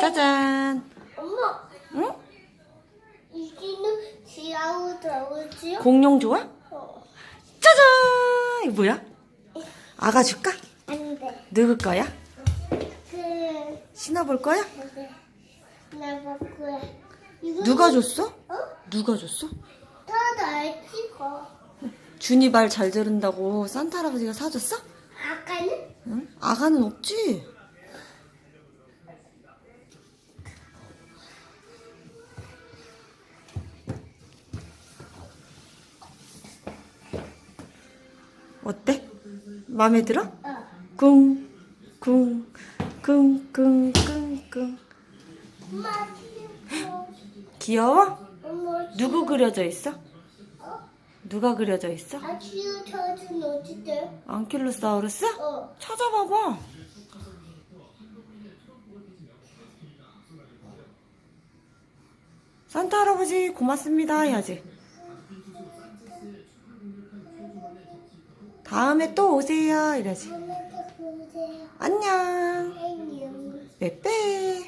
짜잔. 엄마, 응? 이기는 지하우 들어오지요? 공룡 좋아? 어. 짜잔. 이거 뭐야? 아가 줄까? 안 돼. 누구 거야? 그, 신어볼 거야? 네. 나 먹고야. 이거 누가 줬어? 어? 누가 줬어? 다날 찍어. 준이 말 잘 들은다고 산타 할아버지가 사줬어? 아까는? 응? 아가는 없지. 어때? 마음에 들어? 쿵, 쿵, 쿵, 쿵. 엄마 찍어. 귀여워? 누구 그려져 있어? 어? 누가 그려져 있어? 저준 어디대? 안킬로사우루스? 어. 찾아봐봐. 산타 할아버지 고맙습니다 해야지. 다음에 또 오세요. 안녕. 안녕. 빼빼.